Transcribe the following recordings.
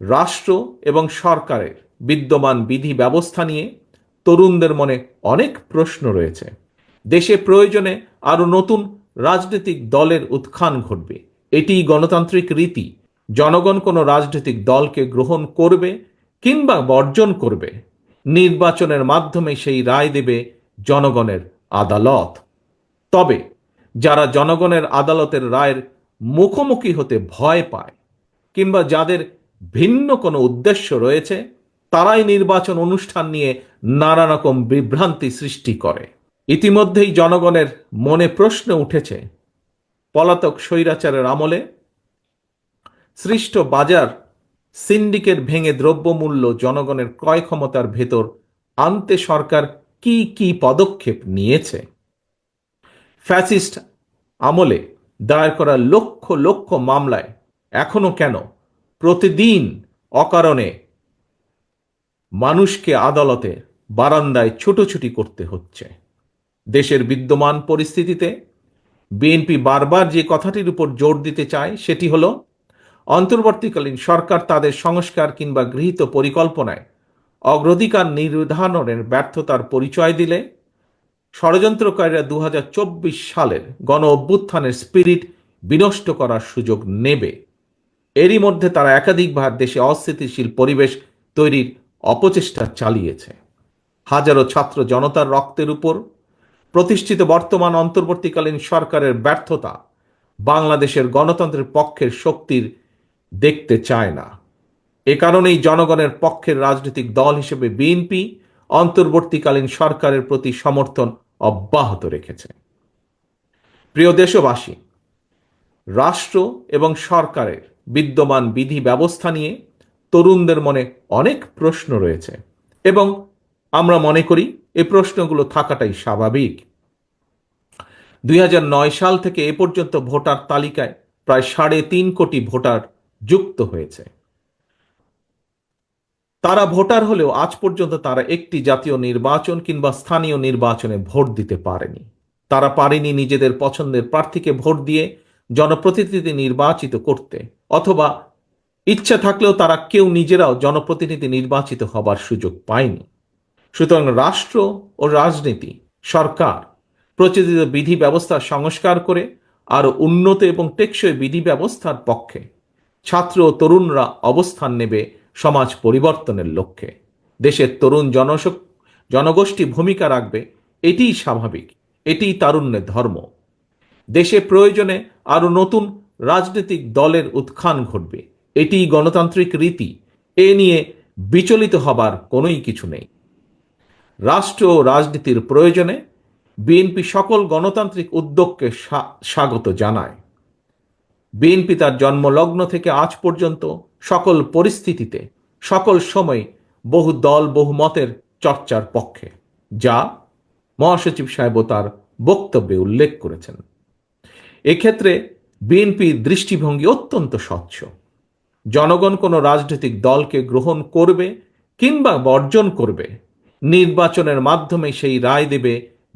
রাষ্ট্র এবং সরকারের বিদ্যমান বিধি ব্যবস্থা নিয়ে তরুণদের মনে অনেক প্রশ্ন রয়েছে। দেশে প্রয়োজনে আরও নতুন রাজনৈতিক দলের উত্থান ঘটবে। এটি গণতান্ত্রিক রীতি। জনগণ কোনো রাজনৈতিক দলকে গ্রহণ করবে কিংবা বর্জন করবে। নির্বাচনের মাধ্যমে সেই রায় দেবে জনগণের আদালত। তবে যারা জনগণের আদালতের রায়ের মুখোমুখি হতে ভয় পায় কিংবা যাদের ভিন্ন কোনো উদ্দেশ্য রয়েছে, তারাই নির্বাচন অনুষ্ঠান নিয়ে নানা রকম বিভ্রান্তি সৃষ্টি করে। ইতিমধ্যেই জনগণের মনে প্রশ্ন উঠেছে, পলাতক স্বৈরাচারের আমলে সৃষ্ট বাজার সিন্ডিকেট ভেঙে দ্রব্যমূল্য জনগণের ক্রয় ক্ষমতার ভেতর আনতে সরকার কি কি পদক্ষেপ নিয়েছে? ফ্যাসিস্ট আমলে দায়ের করা লক্ষ লক্ষ মামলায় এখনও কেন প্রতিদিন অকারণে মানুষকে আদালতে বারান্দায় ছুটোছুটি করতে হচ্ছে। দেশের বিদ্যমান পরিস্থিতিতে বিএনপি বারবার যে কথাটির উপর জোর দিতে চায়, সেটি হল, অন্তর্বর্তীকালীন সরকার তাদের সংস্কার কিংবা গৃহীত পরিকল্পনায় অগ্রাধিকার নির্ধারণের ব্যর্থতার পরিচয় দিলে ষড়যন্ত্রকারীরা দু হাজার চব্বিশ সালের গণ অভ্যুত্থানের স্পিরিট বিনষ্ট করার সুযোগ নেবে। এরই মধ্যে তারা একাধিকবার দেশে অস্থিতিশীল পরিবেশ তৈরির অপচেষ্টা চালিয়েছে। হাজারো ছাত্র জনতার রক্তের উপর, প্রতিষ্ঠিত বর্তমান অন্তর্বর্তীকালীন সরকারের ব্যর্থতা বাংলাদেশের গণতন্ত্রের পক্ষের শক্তির দেখতে চায় না। এ কারণেই জনগণের পক্ষের রাজনৈতিক দল হিসেবে বিএনপি অন্তর্বর্তীকালীন সরকারের প্রতি সমর্থন অব্যাহত রেখেছে। প্রিয় দেশবাসী, রাষ্ট্র এবং সরকারের বিদ্যমান বিধি ব্যবস্থা নিয়ে তরুণদের মনে অনেক প্রশ্ন রয়েছে এবং আমরা মনে করি এই প্রশ্নগুলো থাকাটাই স্বাভাবিক। দুই সাল থেকে এ পর্যন্ত ভোটার তালিকায় প্রায় সাড়ে তিন কোটি ভোটার যুক্ত হয়েছে। তারা ভোটার হলেও আজ পর্যন্ত তারা একটি জাতীয় নির্বাচন কিংবা স্থানীয় নির্বাচনে ভোট দিতে পারেনি। তারা পারেনি নিজেদের পছন্দের প্রার্থীকে ভোট দিয়ে জনপ্রতিনিধি নির্বাচিত করতে, অথবা ইচ্ছা থাকলেও তারা কেউ নিজেরাও জনপ্রতিনিধি নির্বাচিত হবার সুযোগ পায়নি। সুতরাং রাষ্ট্র ও রাজনীতি, সরকার, প্রচলিত বিধি ব্যবস্থা সংস্কার করে আরও উন্নত এবং টেকসই বিধি ব্যবস্থার পক্ষে ছাত্র ও তরুণরা অবস্থান নেবে সমাজ পরিবর্তনের লক্ষ্যে। দেশের তরুণ জনশক, জনগোষ্ঠী ভূমিকা রাখবে, এটিই স্বাভাবিক, এটিই তারুণ্যের ধর্ম। দেশে প্রয়োজনে আরও নতুন রাজনৈতিক দলের উত্থান ঘটবে। এটিই গণতান্ত্রিক রীতি। এ নিয়ে বিচলিত হবার কোনোই কিছু নেই। রাষ্ট্র ও রাজনীতির প্রয়োজনে বিএনপি সকল গণতান্ত্রিক উদ্যোগকে স্বা- স্বাগত জানায়। বিএনপি তার জন্মলগ্ন থেকে আজ পর্যন্ত সকল পরিস্থিতিতে, সকল সময় বহু দল, বহু মতের চর্চার পক্ষে, যা মহাসচিব সাহেবও তার বক্তব্যে উল্লেখ করেছেন। এক্ষেত্রে বিএনপির দৃষ্টিভঙ্গি অত্যন্ত স্বচ্ছ। জনগণ কোনো রাজনৈতিক দলকে গ্রহণ করবে কিংবা বর্জন করবে, নির্বাচনের মাধ্যমে সেই রায় দেবে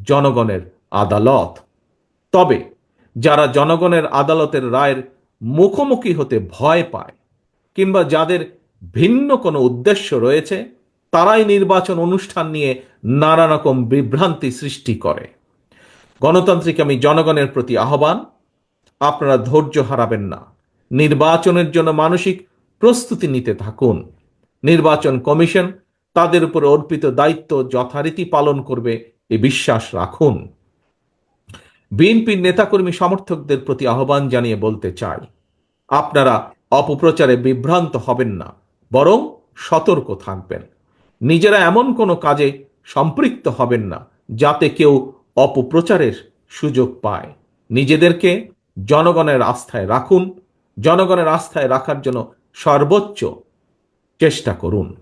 জনগণের আদালত। তবে যারা জনগণের আদালতের রায়ের মুখোমুখি হতে ভয় পায় কিংবা যাদের ভিন্ন কোনো উদ্দেশ্য রয়েছে, তারাই নির্বাচন অনুষ্ঠান নিয়ে নানা রকম বিভ্রান্তি সৃষ্টি করে। গণতান্ত্রিক আমি জনগণের প্রতি আহ্বান আপনারা ধৈর্য হারাবেন না। নির্বাচনের জন্য মানসিক প্রস্তুতি নিতে থাকুন। নির্বাচন কমিশন তাদের উপর অর্পিত দায়িত্ব যথারীতি পালন করবে এ বিশ্বাস রাখুন। বিএনপির নেতাকর্মী সমর্থকদের প্রতি আহ্বান জানিয়ে বলতে চাই, আপনারা অপপ্রচারে বিভ্রান্ত হবেন না, বরং সতর্ক থাকবেন। নিজেরা এমন কোনো কাজে সম্পৃক্ত হবেন না, যাতে কেউ অপপ্রচারের সুযোগ পায়। নিজেদেরকে জনগণের আস্থায় রাখুন। জনগণের আস্থায় রাখার জন্য সর্বোচ্চ চেষ্টা করুন।